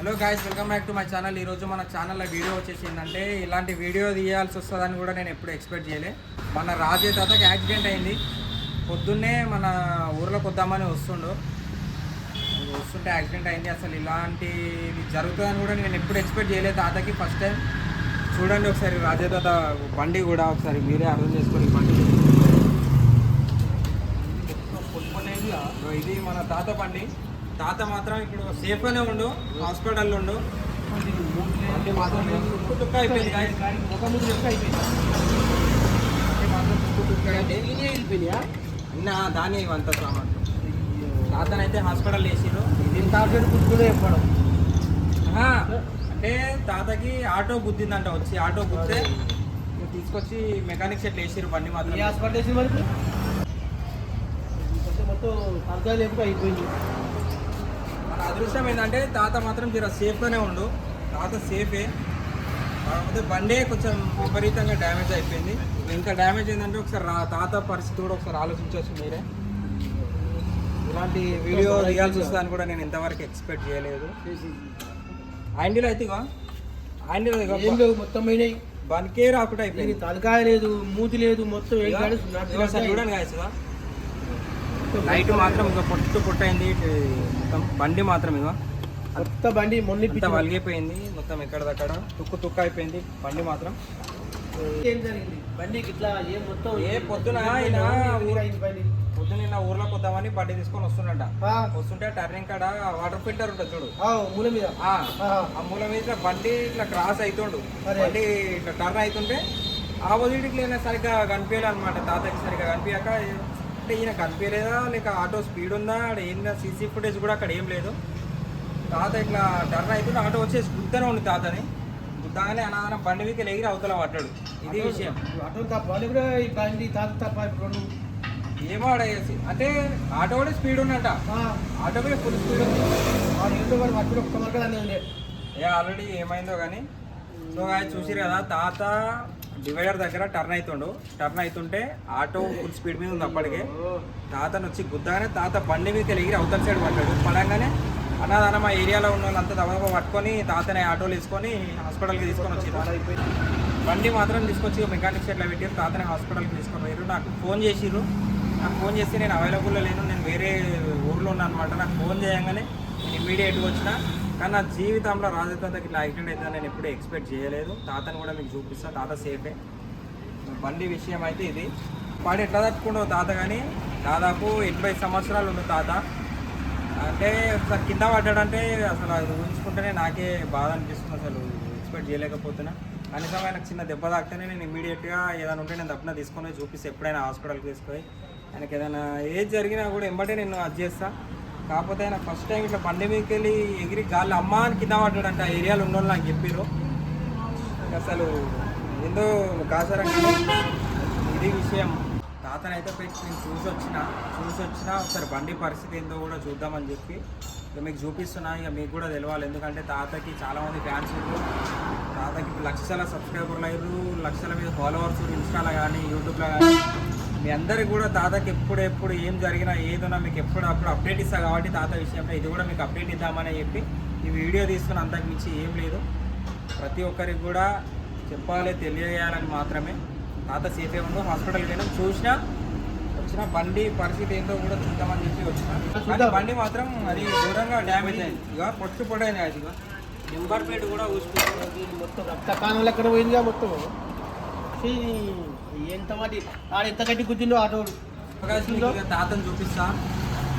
Hello guys welcome back to my channel ఈరోజు మన ఛానల్లో వీడియో వచ్చేసి ఏంటంటే ఇలాంటి వీడియో తీయాల్సి వస్తుందని కూడా నేను ఎప్పుడు ఎక్స్పెక్ట్ చేయలే. మన రాజే తాతకి యాక్సిడెంట్ అయింది. పొద్దున్నే మన ఊర్లోకి వద్దామని వస్తుండు. వస్తుంటే యాక్సిడెంట్ అయింది. అసలు ఇలాంటివి జరుగుతుందని కూడా నేను ఎప్పుడు ఎక్స్పెక్ట్ చేయలేదు తాతకి ఫస్ట్ టైం చూడండి ఒకసారి రాజే తాత బండి కూడా ఒకసారి మీరే అర్థం చేసుకొని ఈ బండి. ఇది మన తాత బండి. తాత మాత్రం ఇప్పుడు సేఫ్గానే ఉండు హాస్పిటల్లో ఉండు. లుక్ అయిపోయింది ఒక ముందు లుక్ అయిపోయింది దాని ఇవంతా సామాన్లు తాతనైతే హాస్పిటల్ వేసిరు దీని తాత గుర్తులే చెప్పడం అంటే తాతకి ఆటో గుద్దిందంట వచ్చి ఆటో గుద్దే తీసుకొచ్చి మెకానిక్ సెట్ వేసిరు బండి మాత్రం. హాస్పిటల్ వేసి మరి మొత్తం అయిపోయింది అదృష్టం ఏంటంటే తాత మాత్రం జర సేఫ్గానే ఉండు. తాత సేఫే. కాకపోతే బండే కొంచెం విపరీతంగా డ్యామేజ్ అయిపోయింది. ఇంకా డ్యామేజ్ ఏంటంటే ఒకసారి తాత పరిస్థితి కూడా ఒకసారి ఆలోచించవచ్చు మీరే. ఇలాంటి వీడియో తీయాల్సి వస్తుందని కూడా నేను ఇంతవరకు ఎక్స్పెక్ట్ చేయలేదు. ఆండీలో అయితే ఏం లేవు మొత్తం పోయినాయి. బంకే రాకుండా అయిపోయింది. తలకాయ లేదు మూతి లేదు మొత్తం ఏం కాదు ఇగో ఒకసారి చూడండి guys ఇగో నైట్ మాత్రం ఇక పొట్టు పొట్టయింది మొత్తం బండి మాత్రం ఇగో కొత్త బండి మొన్న అంతా వలిగిపోయింది. మొత్తం ఎక్కడదక్కడ తుక్కు తుక్కు అయిపోయింది బండి మాత్రం. ఏం జరిగింది? బండికి ఇట్లా ఏం మొత్తం ఏ పొద్దున పొద్దున నిన్న ఊర్లోకి వద్దామని బండి తీసుకొని వస్తున్నట్ట ఆ, వస్తుంటే టర్నింగ్ కాడ వాటర్ ఫిల్టర్ ఉంటుంది చూడు. ఆ, మూల మీద. ఆ. ఆ, ఆ మూల మీద ఇట్లా బండి ఇట్లా క్రాస్ అవుతుండు. బండి ఇట్లా టర్న్ అవుతుంటే ఆపోజిట్కి లేన సరిగ్గా కనిపించలే అనమాట తాతకి సరిగ్గా కనిపించాక అంటే ఈయన కనిపించలేదా? లేక ఆటో స్పీడ్ ఉందా? అక్కడ ఏందా? సీసీ ఫుటేజ్ కూడా అక్కడ ఏం లేదు. తాత ఇట్లా టర్న్ అవుతుంటే ఆటో వచ్చేసి గుద్దనే ఉంది తాతని. గుద్దగానే అనాదన బండి మీకు ఎగిరి అవతల పడ్డాడు. ఇది విషయం. అటు తప్ప కూడా ఈ బండి తాత తప్ప రెండు ఏమో ఆడేసి అంటే ఆటో కూడా స్పీడ్ ఆ, ఆటో కూడా ఫుల్ స్పీడ్ ఉంది. ఏ ఆల్రెడీ ఏమైందో కానీ సో ఆయన చూసిరు కదా తాత డివైడర్ దగ్గర టర్న్ అవుతుండు టర్న్ అవుతుంటే ఆటో ఫుల్ స్పీడ్ మీద ఉంది అప్పటికే. తాతను వచ్చి గుద్దగానే తాత బండి మీద ఎగిరి అవతల సైడ్ పడ్డాడు. పడంగానే అన్నదాన మా ఏరియాలో ఉన్న వాళ్ళంతా దబాబా పట్టుకొని తాతని ఆటోలు తీసుకొని హాస్పిటల్కి తీసుకొని వచ్చారు బండి మాత్రం తీసుకొచ్చి మెకానిక్ షెడ్లో పెట్టారు తాతని హాస్పిటల్కి తీసుకొని పోయారు నాకు ఫోన్ చేసిర్రు. నాకు ఫోన్ చేస్తే నేను అవైలబుల్లో లేను. నేను వేరే ఊర్లో ఉన్నాను అనమాట నాకు ఫోన్ చేయగానే నేను ఇమీడియట్గా వచ్చిన కానీ నా జీవితంలో రాజతాతకి ఇట్లా యాక్సిడెంట్ అయితే నేను ఎప్పుడూ ఎక్స్పెక్ట్ చేయలేదు. తాతని కూడా మీకు చూపిస్తాను తాత సేఫే బండి విషయం అయితే ఇది. వాడు ఎట్లా తట్టుకుంటావు తాత కానీ దాదాపు ఎనభై సంవత్సరాలు ఉన్న తాత. అంటే ఒకసారి కింద పడ్డాడంటే అసలు అది ఊహించుకుంటేనే నాకే బాధ అనిపిస్తుంది అసలు. ఎక్స్పెక్ట్ చేయలేకపోతున్నా. కనీసం ఆయనకు చిన్న దెబ్బ తాకితేనే నేను ఇమీడియట్గా ఏదైనా ఉంటే నేను తప్పున తీసుకొని చూపిస్తే ఎప్పుడైనా హాస్పిటల్కి తీసుకొని ఆయనకి ఏదైనా ఏది జరిగినా కూడా ఎంబటే నేను అది చేస్తాను కాకపోతే ఆయన ఫస్ట్ టైం ఇట్లా బండి మీదకి వెళ్ళి ఎగిరి గాలి అమ్మ అని కింద పడ్డాడంట ఆ ఏరియాలో ఉన్న వాళ్ళు నాకు చెప్పారు అసలు ఏందో కాసారంటే ఇది విషయం. తాతనైతే పెట్టి నేను చూసి వచ్చిన చూసి వచ్చిన ఒకసారి బండి పరిస్థితి ఏందో కూడా చూద్దామని చెప్పి. ఇక మీకు చూపిస్తున్నా ఇక మీకు కూడా తెలియాలి ఎందుకంటే తాతకి చాలామంది ఫ్యాన్స్ ఉన్నారు. తాతకి లక్షల సబ్స్క్రైబర్లు అయ్యారు. లక్షల మీద ఫాలోవర్స్ ఇన్స్టాలో కానీ యూట్యూబ్లో కానీ. మీ అందరికి కూడా తాతకి ఎప్పుడు ఎప్పుడు ఏం జరిగినా ఏదైనా మీకు ఎప్పుడు అప్పుడు అప్డేట్ ఇస్తా కాబట్టి తాత విషయంలో ఇది కూడా మీకు అప్డేట్ ఇద్దామని చెప్పి ఈ వీడియో తీసుకుని అంతకు మించి ఏం లేదు. ప్రతి ఒక్కరికి కూడా చెప్పాలి తెలియజేయాలని మాత్రమే. తాత సేఫే ఉందో హాస్పిటల్కి వెళ్ళాం. చూసినా వచ్చిన బండి పరిస్థితి ఏంటో కూడా చూద్దామని చెప్పి వచ్చిన. బండి మాత్రం అది దూరంగా డ్యామేజ్ అయింది ఇక పొట్టు పొడైంది అది ఇక నెంబర్ ప్లేట్ కూడా దీని మొత్తం రక్త కాణాలు ఎక్కడ పోయిందిగా మొత్తం? ఎంత వాటి ఆడ ఎంత గట్టి కూర్చుందో ఆటోడు తాతను చూపిస్తా.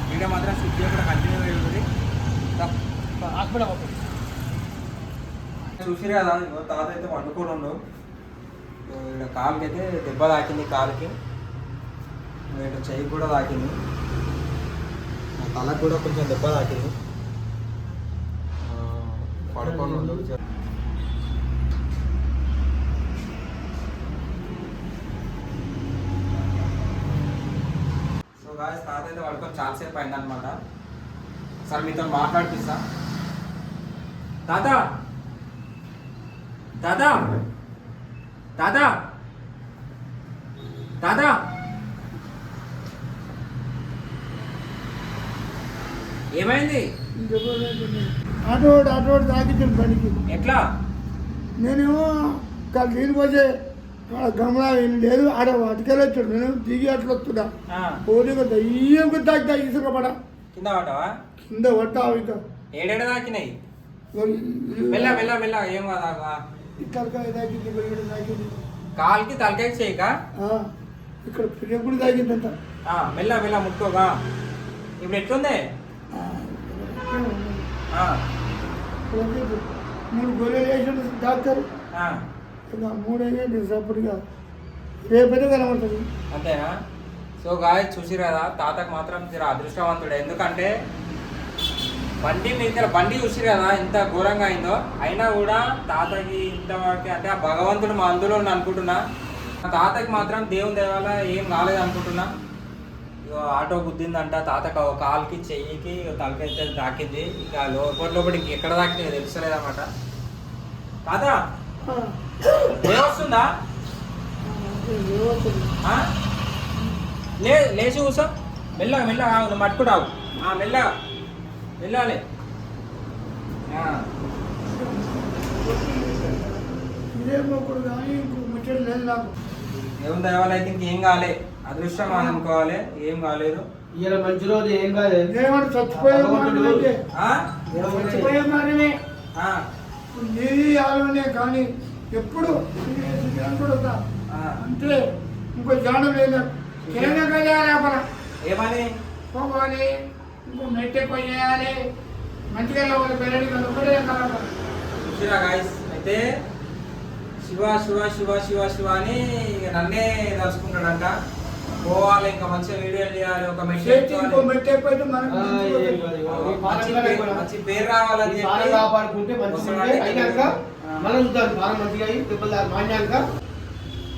వీడియో మాత్రం స్విచ్ చేయకుండా కంటిన్యూ అయ్యింది హాస్పిటల్ చూసిరు కదా తాత అయితే వండుకొని ఉండు ఇక్కడ కాలుకి అయితే దెబ్బ తాకింది కాలుకి. ఇక్కడ చెయ్యి కూడా తాకింది. తలకు కూడా కొంచెం దెబ్బ తాకింది. పడుకొని ఉండు సో గాయస్ తాత అయితే పడుకొని చాలాసేపు అయింది అనమాట సార్ మీతో మాట్లాడిపిస్తా తాత దాదా! దాదా! దాదా! ఏమైంది? అటోడు అటోడు తాకించిన పనికి ఎట్లా? నేనేమో ఇక్కడ నీళ్ళు పోసే గమలా ఏం లేదు. ఆడ అటుకెళ్ళి వచ్చాడు. నేను దిగి అట్లా వస్తున్నా. పోనీ దయ్యం తాకి తాకి ఇసుకపడ కింద పడ్డావా? కింద పట్టా ఇక. ఏడేడ దాకినాయి? మెల్ల మెల్ల మెల్ల. ఏం కాదా తలకాయ తాకింది ఇక్కడ తాకింది కాల్కి తలకాయ చేయక? ఇక్కడ తాకిందంట ఆ, మెల్ల మెల్ల ముట్టుకోగా. ఇప్పుడు ఎట్లుంది? మూడు గొర్రెలు వేసాడు డాక్టర్ ఇక మూడు వేయండి సపోర్ట్గా రేపైతే కనబడుతుంది? అంతేనా? సో గాయ చూసి కదా తాతకు మాత్రం జర అదృష్టవంతుడు. ఎందుకంటే బండి మీద బండి చూసి కదా ఎంత ఘోరంగా అయిందో అయినా కూడా తాతకి ఇంతవరకు అంటే ఆ భగవంతుడు మా అందులో ఉంది అనుకుంటున్నా. మా తాతకి మాత్రం దేవుని దేవాల ఏం కాలేదు అనుకుంటున్నా. ఇగో ఆటో గుద్దిందంట తాతకు ఒక కాలుకి చెయ్యికి తలకైతే తాకింది. ఇక లోపల లోపల ఇంక ఎక్కడ తాకింది తెలుసలేదన్నమాట. తాత! ఏమొస్తుందా? ఏమవుతుంది? ఆ? లే లేచి కూర్చో మెల్లగా మెల్లగా ఆగు నువ్వు ఆ, మెల్లగా. వెళ్ళాలి. ఆ, ఇదే మొక్కుడు కానీ ఇంకో లేదు కాలే. అదృష్టం అని అనుకోవాలి. ఏం కాలేదు. ఇవాళ మంచి రోజు ఏం ఏమంటే చచ్చిపోయే? చచ్చిపోయే నీది ఆలోనే కానీ ఎప్పుడు అనుకుంటా. అంటే ఇంకో జానం లేదు. ఏమని? పోవాలి. ఇంకో మెట్టె చేయాలి మంచిగా పెరడి చూసిరా గాయస్ అయితే శివ శివ శివ శివ శివ అని నన్నే తలుచుకుంటాడంట. పోవాలి ఇంకా మంచిగా వీడియోలు చేయాలి ఒక ఇంకో మెట్టె మనకు ఏం. కాదు. మంచి పేరు- మంచి రావాలని చెప్పి కాపాడుకుంటే అయినాక ఆ. మనం చూద్దాం మంచిగా అయ్యి దెబ్బలు తాకి మాన్యాక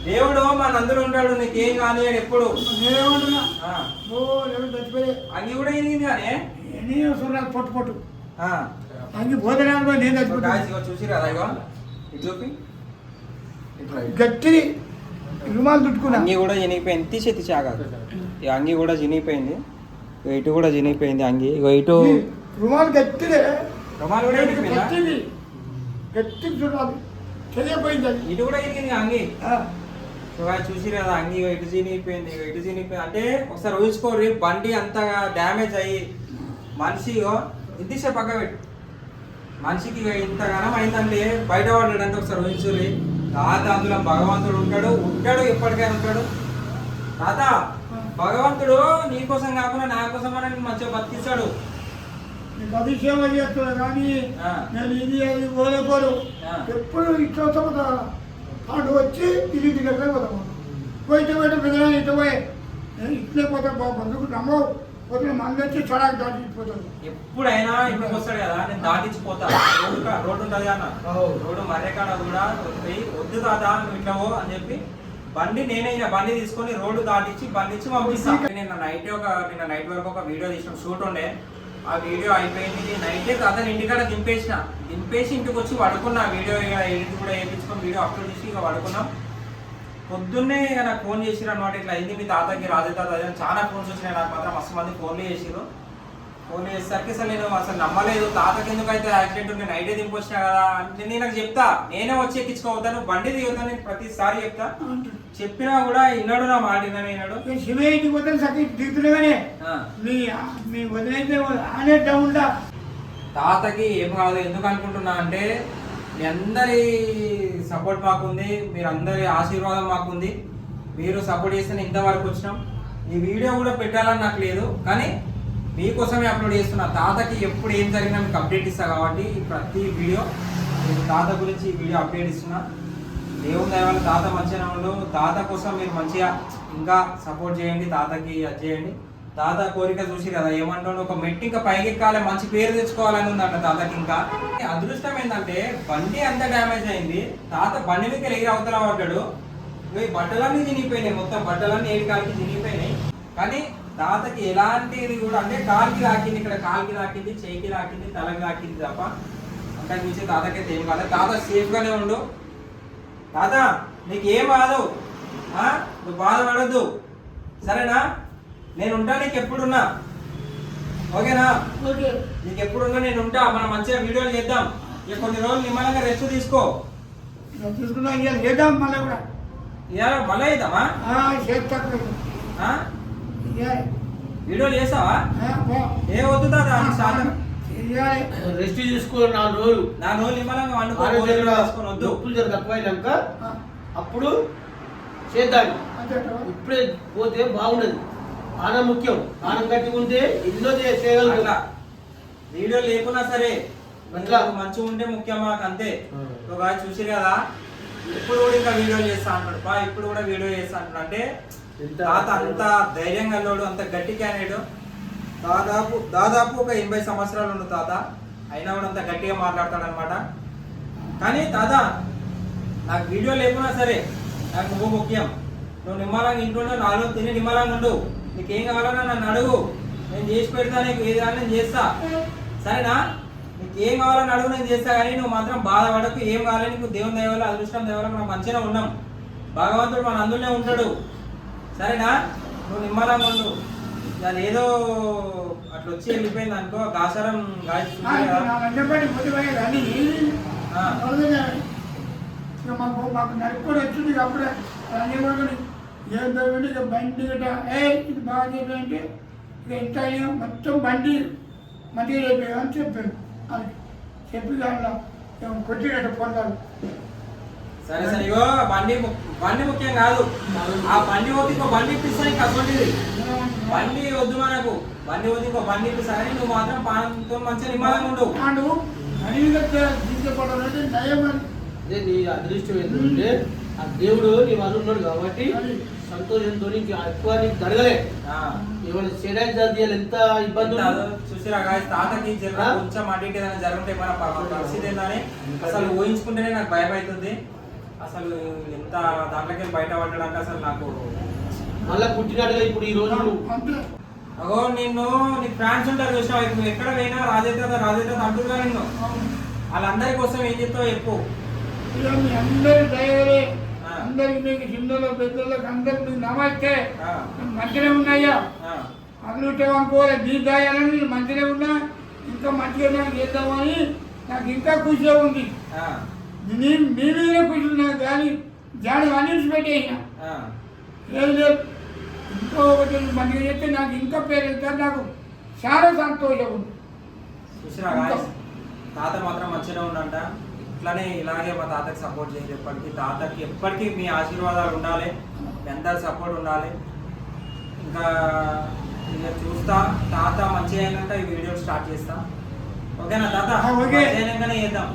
దేవుడు మన అందరూ ఉంటాడు నీకేం ఎప్పుడు. ఓ లేదు చచ్చిపోయే అంగి కూడా ఎనిగింది కానీ? నాకు పొట్టు పొట్టు. ఆ, అంగి పోతడానికి నేను ఇగో ఇటు చూపి. గట్టి రుమాలు చుట్టుకున్నా అంగి కూడా చినిగిపోయింది. తీసి తీసాగా ఈ అంగి కూడా చినిగిపోయింది. ఇటు కూడా చినిగిపోయింది అంగి. ఇగో ఇటు రుమాలు గట్టిదే రుమాలు కూడా చినిగిపోయిందా గట్టిది గట్టి చూడాలి. తెలియపోయింది అది. ఇటు కూడా చినిగింది అంగి? ఆ, సో guys చూసిరా కదా అంగి. ఇటు చినిగిపోయింది. ఇటు చినిగిపోయింది. అంటే ఒకసారి ఊహించుకోరి బండి అంత డ్యామేజ్ అయ్యి మనిషి ఇగో ఇంటిసే పక్క పెట్టు. మనిషికి ఇక ఇంతగానం అయిందంటే బయట పడ్డాడంటే ఒకసారి ఊహించుర్రి తాత అందులో భగవంతుడు ఉంటాడు ఉంటాడు ఎప్పటికైనా ఉంటాడు. తాత భగవంతుడు నీ కోసం కాకుండా నా కోసం అని మంచిగా బతికిస్తాడు. నీకు అభిషేకం చేస్తున్నా కానీ. నేను ఇది అది పోలేపోరు ఆ. ఎప్పుడు ఇట్లా అటు వచ్చి ఇది దగ్గర పోతాము పోయితే పోయితే పెద్దగా ఇటు పోయి. నేను ఇట్లే పోతా బాబు అందుకు నమ్మవు. పోతే మంది వచ్చి చడాకి దాటిపోతాను ఎప్పుడైనా ఇంటికి వస్తాడు కదా నేను దాటించిపోతా. రోడ్డు కా- రోడ్డు ఉంటుంది అన్న. రోడ్డు మర్యాకాడ కూడా పోయి వద్దు తాత నువ్వు ఇట్లా పో అని చెప్పి బండి నేనే ఇక బండి తీసుకొని రోడ్డు దాటించి బండి ఇచ్చి పంపిస్తాను నిన్న నైట్ ఒక నిన్న నైట్ వరకు ఒక వీడియో తీసిన షూట్ ఉండే. ఆ వీడియో అయిపోయింది. నైట్ అతను ఇంటికాడ దింపేసిన. దింపేసి ఇంటికి వచ్చి పడుకున్నా. వీడియో ఇక ఎడిట్ కూడా వేయించుకొని వీడియో అప్లోడ్ చేసి ఇక పడుకున్నాం. పొద్దున్నే ఇక నాకు ఫోన్ చేసిరు అనమాట ఇట్లా అయింది మీ తాతకి రాజే తాత అని చాలా ఫోన్స్ వచ్చినాయి నాకు మాత్రం మస్తు మంది ఫోన్లు చేసిరు ఫోన్ చేసేసరికి అసలు నేను అసలు నమ్మలేదు. తాతకి ఎందుకు అయితే యాక్సిడెంట్ నేను నైటే దింపొచ్చినా కదా అంటే నేను నాకు చెప్తా. నేనే వచ్చి ఎక్కించుకోవద్దాను బండి దిగుతాను నేను ప్రతిసారి చెప్తా. చెప్పినా కూడా విన్నాడు నా మాట విన్నాడు నేను శివయ్య ఇంటికి సఖి దిగుతున్నాగానే మీ మీ వదిలైతే ఆనే డౌన్లా తాతకి ఏం కాదు ఎందుకు అనుకుంటున్నా అంటే మీ అందరి సపోర్ట్ మాకుంది మీరు అందరి ఆశీర్వాదం మాకుంది. మీరు సపోర్ట్ చేస్తే ఇంతవరకు వచ్చినాం. ఈ వీడియో కూడా పెట్టాలని నాకు లేదు కానీ మీకోసమే అప్లోడ్ చేస్తున్నా. తాతకి ఎప్పుడు ఏం జరిగినా మీకు అప్డేట్ ఇస్తా కాబట్టి ప్రతి వీడియో నేను తాత గురించి ఈ వీడియో అప్డేట్ ఇస్తున్నా. దేవుని దయవల్ల తాత మంచిగా ఉండు. తాత కోసం మీరు మంచిగా ఇంకా సపోర్ట్ చేయండి తాతకి అది చేయండి. తాత కోరిక చూసి కదా ఏమంటాడు? ఒక మెట్టు ఇంకా పైకి ఎక్కాలి మంచి పేరు తెచ్చుకోవాలని ఉందంట తాతకి ఇంకా. అదృష్టం ఏంటంటే బండి అంత డ్యామేజ్ అయింది. తాత బండి మీద ఎగిరి అవతల పడ్డాడు. ఈ బట్టలన్నీ తినిగిపోయినాయి మొత్తం బట్టలన్నీ ఏడు కాలికి తినిగిపోయినాయి కానీ తాతకి ఎలాంటిది కూడా అంటే కాలికి తాకింది ఇక్కడ కాలికి రాకింది చేయికి రాకింది తలకి తాకింది తప్ప అంతకు మించి తాతకైతే ఏం కాదు తాత సేఫ్ గానే ఉండు. తాత నీకు ఏం బాధ నువ్వు బాధపడద్దు. సరేనా? నేను ఉంటా నీకు ఎప్పుడున్నా. ఓకేనా? ఓకే. నీకు ఎప్పుడున్నా నేను ఉంటా మనం మంచిగా వీడియోలు చేద్దాం. ఇక కొన్ని రోజులు నిమ్మలంగా రెస్ట్ తీసుకో. తీసుకున్నా ఇక చేద్దాం మళ్ళీ కూడా. ఇవాళ మళ్ళీ? ఇక, వీడియోలు చేస్తావా. ఏ వద్దు నీకు సాధన. రెస్ట్ తీసుకో నాలుగు రోజులు. నా రోజులు నిమ్మలంగా వండుకో ఆరోగ్యం భోజనం చేసుకొని వద్దు. నొప్పులు జర తక్కువైనాక అప్పుడు చేద్దాం. ఇప్పుడే పోతే బాగుండదు. ఆనం ముఖ్యం. ఆనం కట్టి ఉంటే ఎన్నో చే- అట్లా. చేయగలుగుతాం వీడియో లేకున్నా సరే. నీకు మంచిగా ఉంటే ముఖ్యం మాకు అంతే. ఒక చూసి కదా ఇప్పుడు కూడా ఇంకా వీడియో చేస్తా అంటాడు. బా ఇప్పుడు కూడా వీడియో చేస్తా అంటాడు. అంటే తాత అంత ధైర్యంగా వెళ్ళాడు అంత గట్టి క్యానేడు దాదాపు దాదాపు ఒక ఎనభై సంవత్సరాలు ఉన్న తాత. అయినా కూడా అంత గట్టిగా మాట్లాడతాడు అనమాట కానీ తాత నాకు వీడియో లేకున్నా సరే నాకు నువ్వు ముఖ్యం. నువ్వు నిమ్మలంగా ఇంట్లో నాలుగు తిని నిమ్మలంగా ఉండు. నీకు ఏం కావాలన్నా నన్ను అడుగు. నేను చేసి పెడతా నీకు ఏది కావాలో నేను చేస్తా. సరేనా? నీకు ఏం కావాలని అడుగు నేను చేస్తా కానీ నువ్వు మాత్రం బాధపడకు. ఏం కావాలి నీకు దేవుని దేవాల అదృష్టం దేవాల మనం మంచిగా ఉన్నాం. భగవంతుడు మన అందులోనే ఉంటాడు. సరేనా? నువ్వు నిమ్మలంగా ఉండు. దాని ఏదో అట్లా వచ్చి వెళ్ళిపోయింది అనుకో కానీ. ఇక మాకు మాకు నడుపుకొని వచ్చింది అప్పుడే జరిగింది ఇక బండి గట్ట ఏ ఇది బాగా చెప్పాయంటే ఇక ఎంత మొత్తం బండి మంచిగా చెప్పాడు అని చెప్పాడు అని చెప్పి దానిలో కొట్టినట్టు పొందాలి సరే సరే ఇగో బండి బండి ముఖ్యం కాదు. ఆ బండి వద్దు ఇంకో బండి ఇప్పిస్తా నీకు అటువంటిది బండి వద్దు మనకు. బండి వద్దు ఇంకో బండి ఇప్పిస్తా కానీ నువ్వు మాత్రం పానంతో మంచిగా నిమ్మలంగా ఉండు. వాడు అడిగితే తీసుకుపోవడం నయం అని అదే నీ అదృష్టం ఏంటంటే ఆ దేవుడు నీ వాళ్ళు ఉన్నాడు కాబట్టి సంతోషంతో నీకు ఎక్కువ నీకు జరగలే. ఆ. ఏమైనా చేయడానికి జరిగేది ఎంత ఇబ్బంది చూసిరా guys, తాతకి? కొంచెం అటు ఇటు ఏదైనా జరుగుంటే మన పరిస్థితి ఏందని అసలు ఊహించుకుంటేనే నాకు భయం అవుతుంది అసలు ఎంత దాంట్లోకి బయట పడ్డాడంటే అసలు నాకు మళ్ళా పుట్టినట్టుగా ఇప్పుడు ఈ రోజు అగో నిన్ను నీ ఫ్యాన్స్ ఉంటారు ఇప్పుడు నువ్వు ఎక్కడ పోయినా రాజేత రాజేత అంటున్నా నిన్ను. వాళ్ళందరి కోసం ఏం చెప్తావు చెప్పు. అందరికి మీకు చిన్నలో పెద్దలకు అందరికి మీకు నమస్తే. మంచిగా ఉన్నాయ్యా. ఆ, అందులో అనుకోవాలి మీ దయాలని మంచిగా ఉన్నా. ఇంకా మంచిగా నాకు చేద్దామని నాకు ఇంకా ఖుషిగా ఉంది. మీ మీద ఖుషి నాకు కానీ జాడి అన్నింటి పెట్టేసిన. లేదు లేదు. ఇంకో ఒకటి మంచిగా చేస్తే నాకు ఇంకా పేరు వెళ్తారు నాకు చాలా సంతోషం ఉంది. తాత మాత్రం మంచిగా ఉండంట. ఇట్లానే ఇలాగే మా తాతకి సపోర్ట్ చేయండి ఎప్పటికీ. తాతకి ఎప్పటికీ మీ ఆశీర్వాదాలు ఉండాలి. మీ అందరి సపోర్ట్ ఉండాలి. ఇంకా ఇక చూస్తా. తాత మంచిగా అయినాక ఈ వీడియో స్టార్ట్ చేస్తా. ఓకేనా తాత? ఓకే. చేద్దాం.